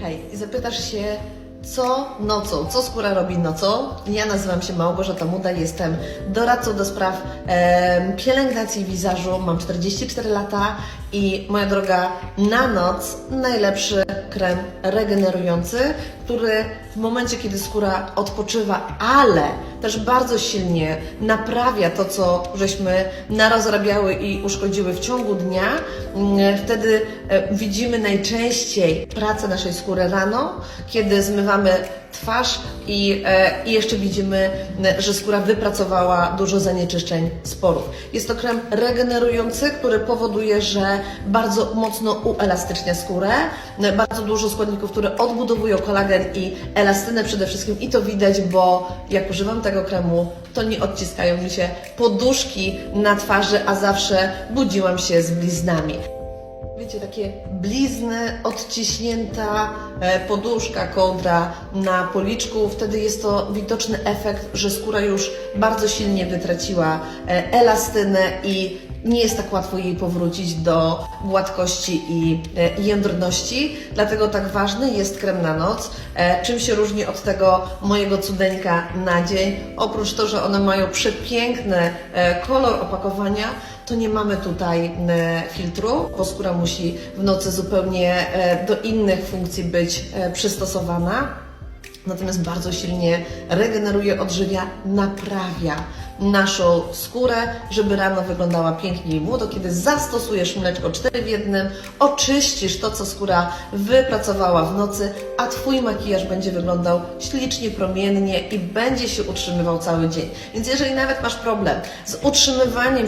Hej, i zapytasz się, co nocą, co skóra robi nocą? Ja nazywam się Małgorzata Muda, jestem doradcą do spraw em, pielęgnacji wizażu, mam 44 lata i moja droga, na noc najlepszy krem regenerujący, który w momencie, kiedy skóra odpoczywa, ale też bardzo silnie naprawia to, co żeśmy narozrabiały i uszkodziły w ciągu dnia, mm, wtedy e, widzimy najczęściej pracę naszej skóry rano, kiedy zmywamy twarz i, e, i jeszcze widzimy, że skóra wypracowała dużo zanieczyszczeń z porów. Jest to krem regenerujący, który powoduje, że bardzo mocno uelastycznia skórę. Bardzo dużo składników, które odbudowują kolagen i elastynę przede wszystkim i to widać, bo jak używam tego kremu, to nie odciskają mi się poduszki na twarzy, a zawsze budziłam się z bliznami. Wiecie, takie blizny, odciśnięta e, poduszka, kołdra na policzku. Wtedy jest to widoczny efekt, że skóra już bardzo silnie wytraciła e, elastynę i nie jest tak łatwo jej powrócić do gładkości i e, jędrności. Dlatego tak ważny jest krem na noc. E, Czym się różni od tego mojego cudeńka na dzień? Oprócz to, że one mają przepiękny e, kolor opakowania, to nie mamy tutaj filtru, bo skóra musi w nocy zupełnie do innych funkcji być przystosowana. Natomiast bardzo silnie regeneruje, odżywia, naprawia naszą skórę, żeby rano wyglądała pięknie i młodo. Kiedy zastosujesz mleczko 4 w jednym, oczyścisz to, co skóra wypracowała w nocy, a Twój makijaż będzie wyglądał ślicznie, promiennie i będzie się utrzymywał cały dzień. Więc jeżeli nawet masz problem z utrzymywaniem